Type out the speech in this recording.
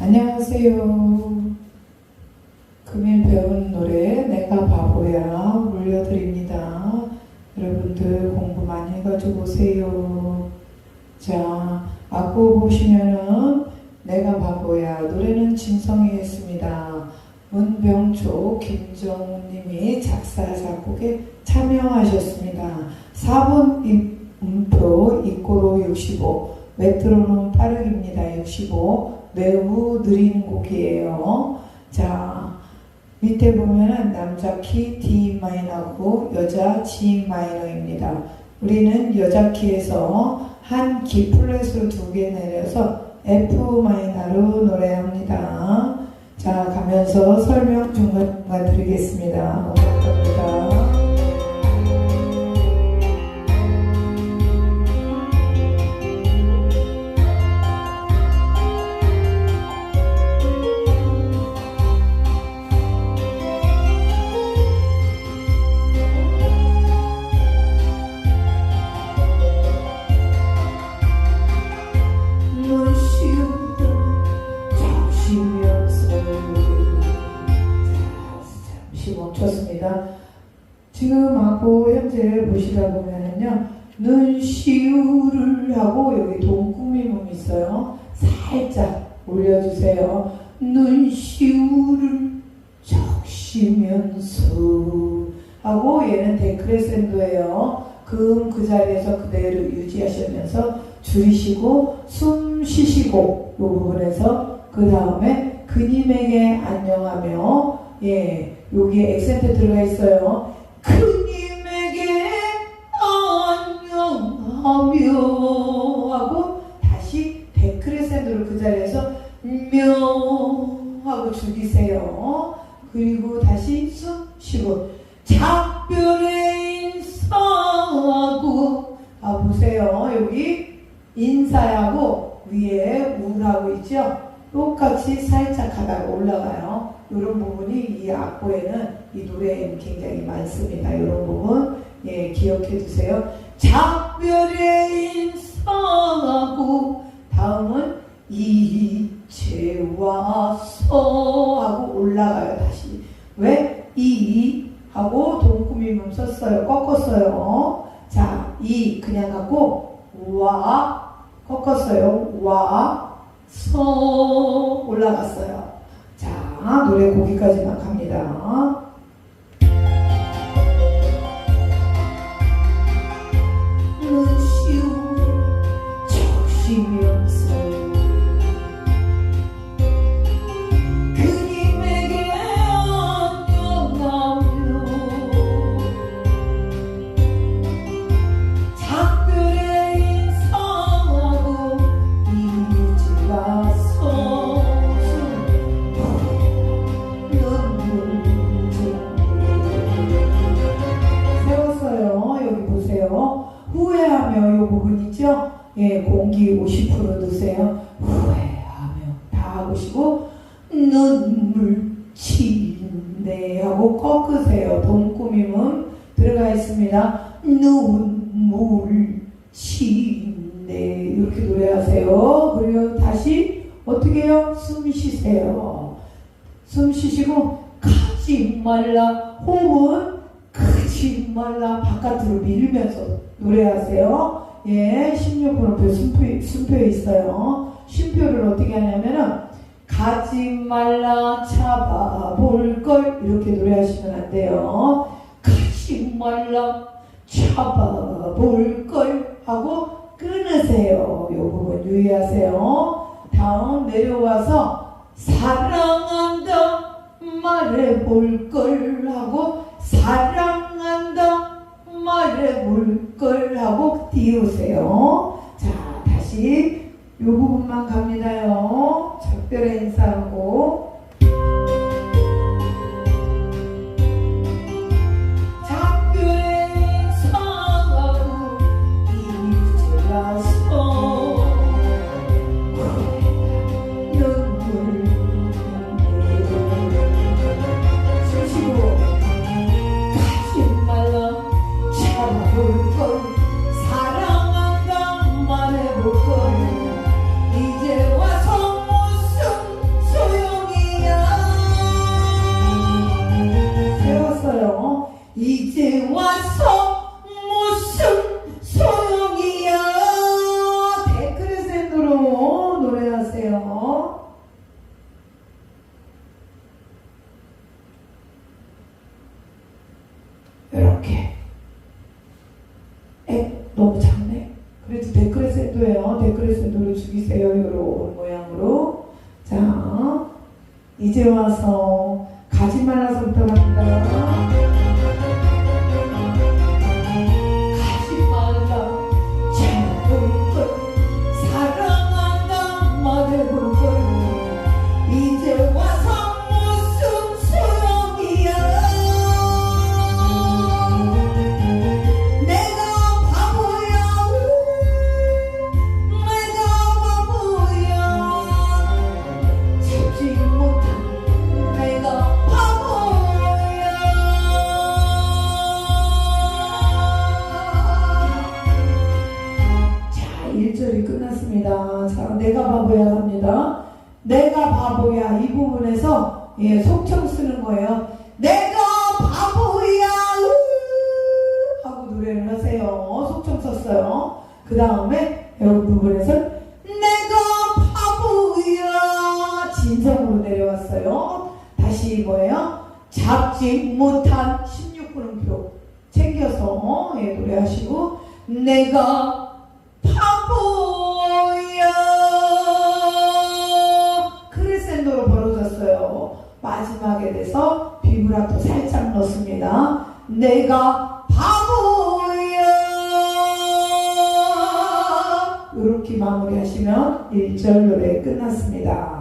안녕하세요. 금일 배운 노래 내가 바보야 물려드립니다. 여러분들 공부 많이 해가지고 오세요. 자, 악보 보시면은 내가 바보야 노래는 진성이 했습니다. 문병조 김정우님이 작사 작곡에 참여하셨습니다. 4번 음표 입고로 65 메트로놈 빠르기입니다. 65 매우 느린 곡이에요. 자 밑에 보면은 남자 키 D 마이너고 여자 G 마이너입니다. 우리는 여자 키에서 한기 플랫으로 두개 내려서 F 마이너로 노래합니다. 자 가면서 설명 중간중간 드리겠습니다. 감사합니다. 멈췄습니다. 지금 하고 현재 보시다 보면은요 눈시울을 하고 여기 동꾸미음이 있어요. 살짝 올려주세요. 눈시울을 적시면서 하고 얘는 데크레센도예요. 그, 그 자리에서 그대로 유지하시면서 줄이시고 숨 쉬시고 이 부분에서 그 다음에 그님에게 안녕하며 예 여기에 액센트 들어가 있어요. 그님에게 안녕하며 하고 다시 데크레센도를 그 자리에서 며 하고 죽이세요. 그리고 다시 숨 쉬고 작별의 인사하고 아 보세요. 여기 인사하고 위에 우하고 있죠? 똑같이 살짝 하다가 올라가요 이런 부분이 이 악보에는 이 노래에 굉장히 많습니다. 이런 부분 예 기억해 두세요. 작별의 인사하고 다음은 이제 와 서 하고 올라가요 다시. 왜? 이 하고 동꾸미음 썼어요. 꺾었어요. 자, 이 그냥 갖고 와 꺾었어요. 와, 서 올라갔어요. 자, 노래 거기까지만 갑니다. 다 하시고 눈물 친대 하고 꺾으세요. 동꾸밈은 들어가 있습니다. 눈물 친대 이렇게 노래하세요. 그리고 다시 어떻게 해요? 숨 쉬세요. 숨 쉬시고 가지 말라 호흡은 가지 말라 바깥으로 밀면서 노래하세요. 예, 16번호 숨표, 숨표에 있어요. 쉼표를 어떻게 하냐면은 가지 말라 잡아볼 걸 이렇게 노래하시면 안 돼요. 가지 말라 잡아볼 걸 하고 끊으세요. 이 부분 유의하세요. 다음 내려와서 사랑한다 말해볼 걸 하고 사랑한다 말해볼 걸 하고 띄우세요. 이 부분만 갑니다요. 작별의 인사하고 이제 와서 무슨 소용이야? 데크레센으로 노래하세요. 이렇게. 에 너무 작네. 그래도 데크레센도예요. 데크레센도를 죽이세요. 이런 모양으로. 자 이제 와서 가지 말아서부터 갑니다. 1절이 끝났습니다. 자 내가 바보야 합니다. 내가 바보야. 이 부분에서 예, 속청 쓰는 거예요. 내가 바보야! 으 하고 노래를 하세요. 속청 썼어요. 그 다음에 여기 부분에서 내가 바보야! 진성으로 내려왔어요. 다시 뭐예요? 잡지 못한 16분음표 챙겨서 예, 노래하시고 내가 마지막에 돼서 비브라토 살짝 넣습니다. 내가 바보야! 이렇게 마무리하시면 1절 노래 끝났습니다